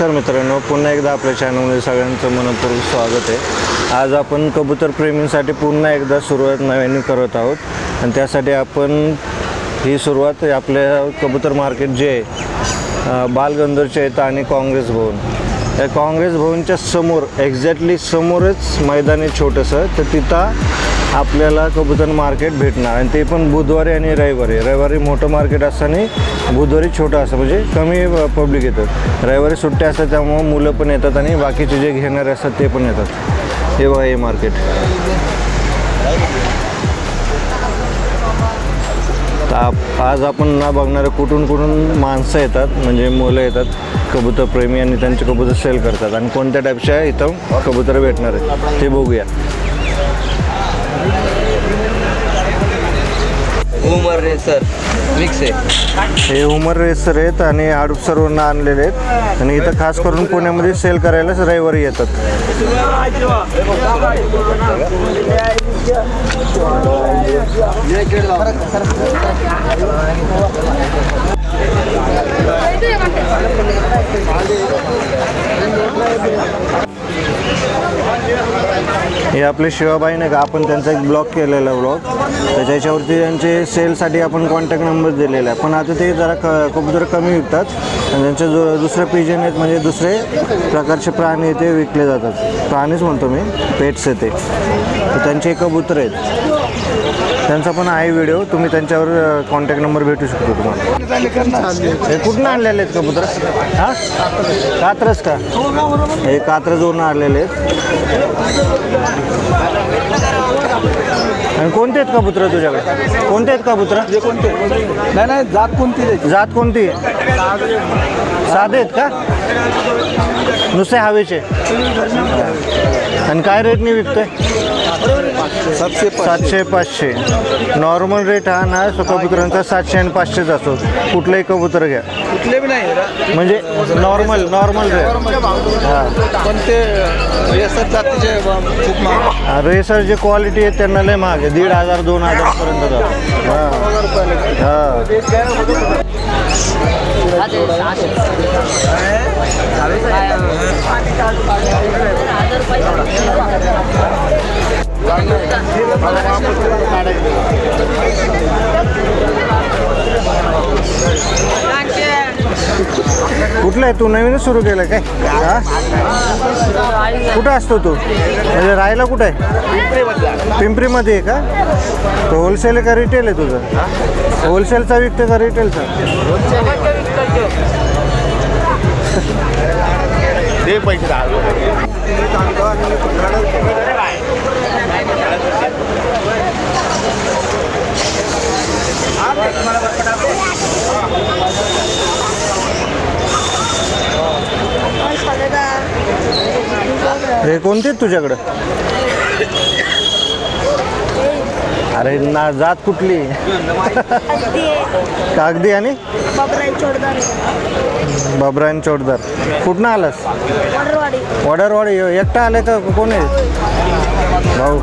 नमस्कार मित्रांनो पुन्हा एकदा आपल्या चॅनलमध्ये सगळ्यांचं मनपूर्वक स्वागत आहे. आज आपण कबूतर प्रेमींसाठी पुन्हा एकदा सुरुवात नव्याने करत आहोत. आणि त्यासाठी आपण ही सुरुवात आपल्या कबूतर मार्केट जे आहे अं, बालगंधर्वच्या आणि काँग्रेस भवन. या काँग्रेस भवनच्या समोर एक्झॅक्टली समोरच मैदान आहे छोटंसं. तर तिथं आपल्याला कबुतर मार्केट भेटणार आणि ते पण बुधवारी आणि रविवारी. रविवारी मोठं मार्केट असताना बुधवारी छोटं असतं म्हणजे कमी पब्लिक येतात रविवारी सुट्ट्या असतात त्यामुळं मुलं पण येतात आणि बाकीचे जे घेणारे असतात ते पण येतात. हे बघा हे मार्केट. तर आप आज आपण ना बघणारे कुठून कुठून माणसं येतात म्हणजे मुलं येतात कबूतर प्रेमी आणि त्यांचे कबूतर सेल करतात. आणि कोणत्या टाईपच्या इथं कबूतर भेटणार आहेत ते बघूया. उमर रेसर मिक्स आहे. हे उमर रेसर आहेत आणि आडुपसरवरून आणलेले आहेत. आणि इथं खास करून पुण्यामध्ये सेल करायलाच रविवारी येतात. हे आपले शिवाबाई नाही का आपण त्यांचा एक ब्लॉग केलेला ब्लॉग त्याच्यावरती त्यांचे सेलसाठी आपण कॉन्टॅक्ट नंबर दिलेला आहे. पण आता ते जरा क कबूतर कमी विकतात आणि त्यांचे जो दुसरे पिजन आहेत म्हणजे दुसरे प्रकारचे प्राणी ते विकले जातात. प्राणीच म्हणतो मी पेट्स आहे ते. तर त्यांचे कबूतर आहेत. त्यांचा पण आहे व्हिडिओ तुम्ही त्यांच्यावर कॉन्टॅक्ट नंबर भेटू शकतो तुम्हाला. हे कुठून आणलेले आहेत कबूतर? हां? कात्रज का? हे कात्रजवरून आणलेले आहेत. आणि कोणते आहेत कबूतर तुझ्याकडे? कोणते आहेत कबूतर? नाही नाही जात कोणती जात कोणती? आहे साधे आहेत का? नुसते हवेचे. आणि काय रेटने विकतोय? सातशे सातशे पाचशे. नॉर्मल रेट हा ना सो कबुतरांचा सातशे आणि पाचशेच असतो. कुठलंही कबूतर घ्या. कुठले बी नाही म्हणजे नॉर्मल नॉर्मल रेट हां. पण ते रेसर जातीचे खूप महाग. रेसर जे क्वालिटी आहे त्यांना लय महाग आहे. दीड हजार दोन हजारपर्यंत जातो. हां. हां. कुठलं आहे? तू नवीनच सुरू केलं काय? कुठं असतो तू? म्हणजे राहायला कुठं आहे? पिंपरीमध्ये आहे का? तो होलसेल आहे का रिटेल आहे तुझं? होलसेलचा विकतो का रिटेलचा पैसे हे कोणते तुझ्याकडं? अरे ना जात कुठली? कागदी आणि? बाबरायन चोडदार कुठनं आलास? वडारवाडी. एकटा आले का? कोण आहे? भाऊ.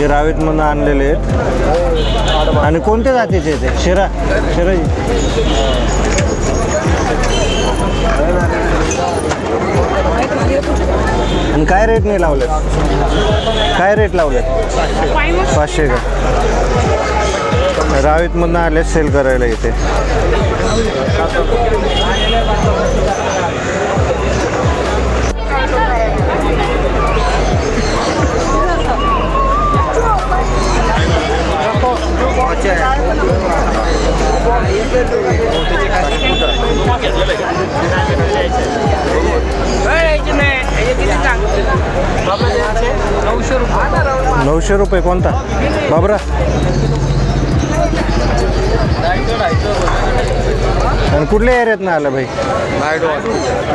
हे रावेतमधून आणलेले आहेत. आणि कोणत्या जातीचे ते शिरा शिराजी आणि काय रेट नाही लावलेत? काय रेट लावलेत? पाचशे का? रावेतमधनं आले सेल करायला इथे. नऊशे रुपये कोणता? बाबरा. आणि कुठल्या एरियात ना आलं भाई?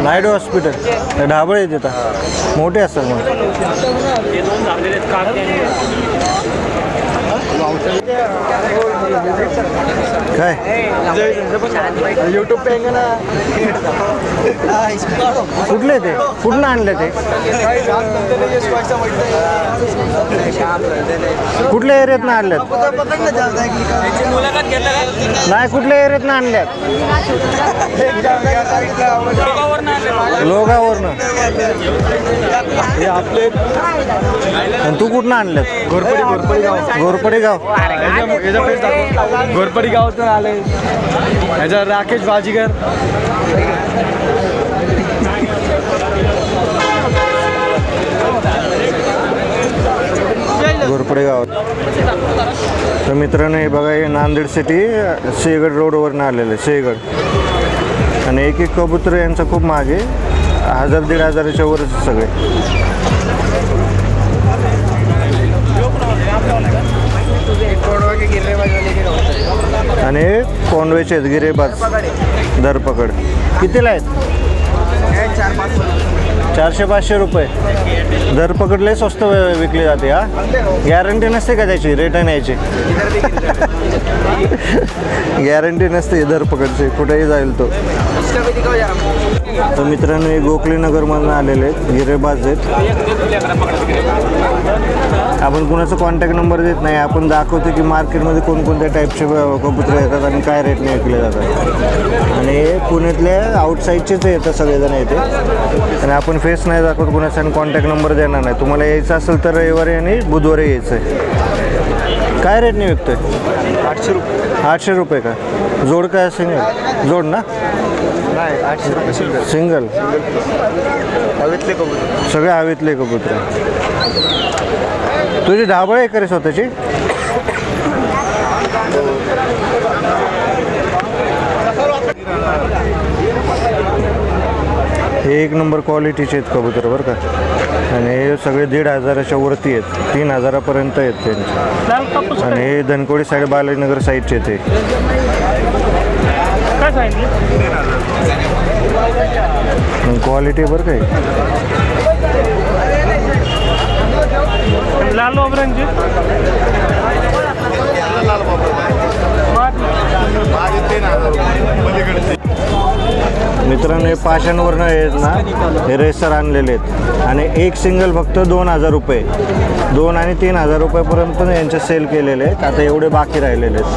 नायडू हॉस्पिटल ढाबळ तिथं. मोठे असतात मग काय? युट्यूब पे ना. कुठले ते? कुठून आणले ते? कुठल्या एरियातनं आणल्यात नाही कुठल्या एरियातनं आणल्यात? लोगावरनं आणि तू कुठनं आणल्यात घोरपडी घोरपडी गाव. घोरपडे गाव. घोरपडी गावातून आले ह्याचा राकेश बाजीगर. घोरपडे गावात तर मित्रांनो हे बघा हे नांदेड सिटी शेगड रोडवरनं आलेलं आहे शेगड. आणि एक एक कबूतर यांचं खूप मागे. हजार दीड हजाराच्या वरच सगळे. आणि कोंडवेचे आहेत गिरेबाज धरपकड. कितीला आहेत? चारशे पाचशे रुपये. धरपकड लय स्वस्त व- विकली जाते हा? गॅरंटी नसते का त्याची रिटर्न यायची गॅरंटी नसते धरपकडची कुठेही जाईल तो. तर मित्रांनो हे गोखले नगरमधून आलेले आहेत गिरेबाज आहेत. आपण कुणाचा कॉन्टॅक्ट नंबर देत नाही आपण दाखवतो की मार्केटमध्ये कोणकोणत्या टाईपचे कबूतर येतात आणि काय रेटने विकले जातात. आणि हे पुण्यातल्या आउटसाईडचेच येतात सगळेजण येते आणि आपण फेस नाही दाखवत कुणाचा आणि कॉन्टॅक्ट नंबर देणार नाही. तुम्हाला यायचं असेल तर रविवारी आणि बुधवारी यायचं आहे काय रेटने विकतोय? आठशे रुपये. आठशे रुपये का? जोड काय सिंगल जोड ना. नाही आठशे रुपये सिंगल. सिंगल. हवेतले कबूतर. सगळे हवेतले कबूतर. तुझी ढाबळ आहे करे स्वतःची? हे एक नंबर क्वालिटीचे आहेत कबूतर बरं का. आणि हे सगळे दीड हजाराच्या वरती आहेत. तीन हजारापर्यंत आहेत त्यांचे. आणि हे धनकोडी साईड बालाजीनगर साईडचे ते काय सांगितलं क्वालिटी बरं काय लाल बाबरांची मित्रांनो हे पाषाणवरनं आहेत ना हे रेसर आणलेले आहेत. आणि एक सिंगल फक्त दोन हजार रुपये. दोन आणि तीन हजार रुपयापर्यंत पण यांचे सेल केलेले आहेत. आता एवढे बाकी राहिलेले आहेत.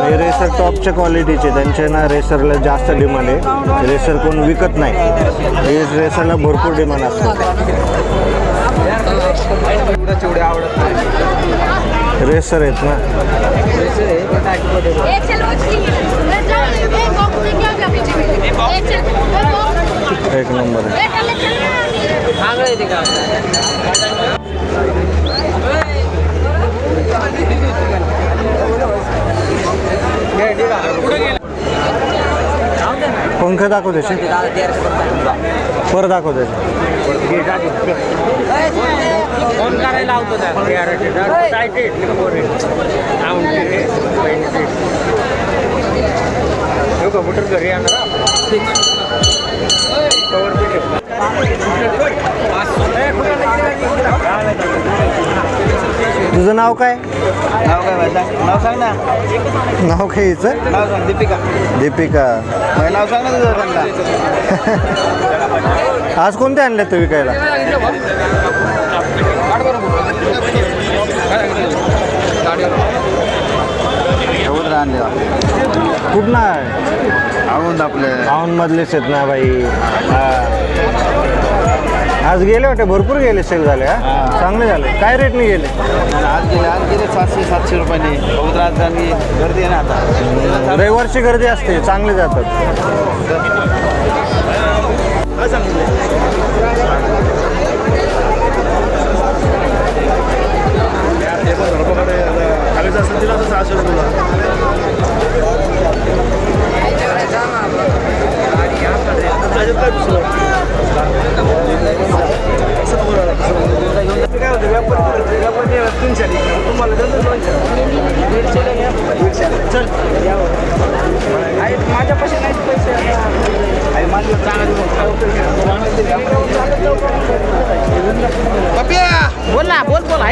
हे रेसर टॉपच्या क्वालिटीचे त्यांचे ना रेसरला जास्त डिमांड आहे. रेसर कोण विकत नाही. रेसरला भरपूर डिमांड असतो आवडत नाही. रेसर आहेत ना. एक नंबर आहे. पंख दाखव त्याचे पर. दाखव त्याचे तुझं नाव काय? नाव काय माझा नाव सांग ना. नाव काय हिचं नाव सांग दीपिका. दीपिका. माझं नाव सांग ना तुझं त्यांना. आज कोणते आणले तू विकायला? आणले कुठं आहे आवडून आपले मधलेच आहेत ना बाई. हा. आज गेले वाटे भरपूर गेले सेल झाले हा? चांगले झाले. काय रेटने गेले? आज गेले आज गेले सातशे सातशे रुपयाने. आज गर्दी आहे ना आता. रविवारची गर्दी असते चांगले जातात. माझ्यापाशी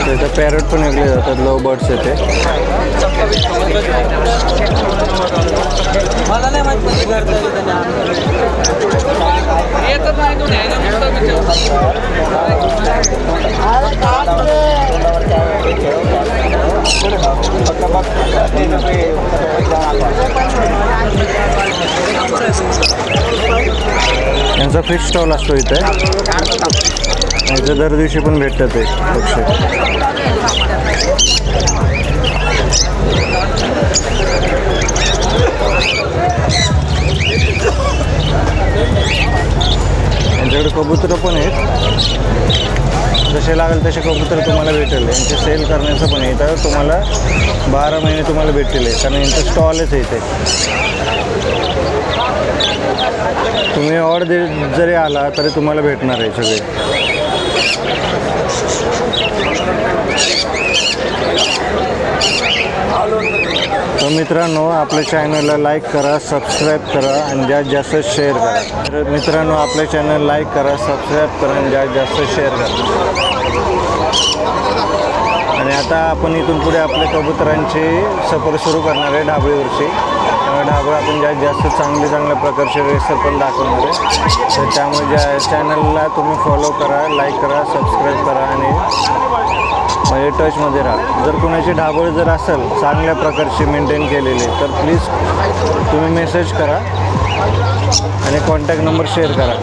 त्याचं पॅरट पण विकले जातात लव बर्ड्स येते मला नाही माहिती यांचा फिक्स स्टॉल असतो इथे. इथं दर दिवशी पण भेटतात ते पक्षी यांच्याकडे कबुतरं पण आहेत. जसे लागेल तसे कबुतर तुम्हाला भेटेल. यांचे सेल करण्याचं पण आहे. इथं तुम्हाला बारा महिने तुम्हाला भेटतील. आहे कारण यांचं स्टॉलच आहे इथे. तुम्ही ऑर्ड दे जरी आला तरी तुम्हाला भेटणार आहे सगळे. तर मित्रांनो आपल्या चॅनलला लाईक करा सबस्क्राईब करा आणि जास्तीत जास्त शेअर करा. तर मित्रांनो आपल्या चॅनल लाईक करा सबस्क्राईब करा आणि जास्तीत जास्त शेअर करा. आणि आता आपण इथून पुढे आपल्या कबुतरांची सफर सुरू करणार आहे ढाबळीवरची ढाबळ आपण जास्तीत जास्त चांगले चांगल्या प्रकारचे रेसर पण दाखवणार आहे. तर त्यामुळे ज्या चॅनलला तुम्ही फॉलो करा लाईक करा सबस्क्राईब करा आणि म्हणजे टचमध्ये राहा. जर कुणाची ढाबळ जर असेल चांगल्या प्रकारची मेंटेन केलेली तर प्लीज तुम्ही मेसेज करा आणि कॉन्टॅक्ट नंबर शेअर करा.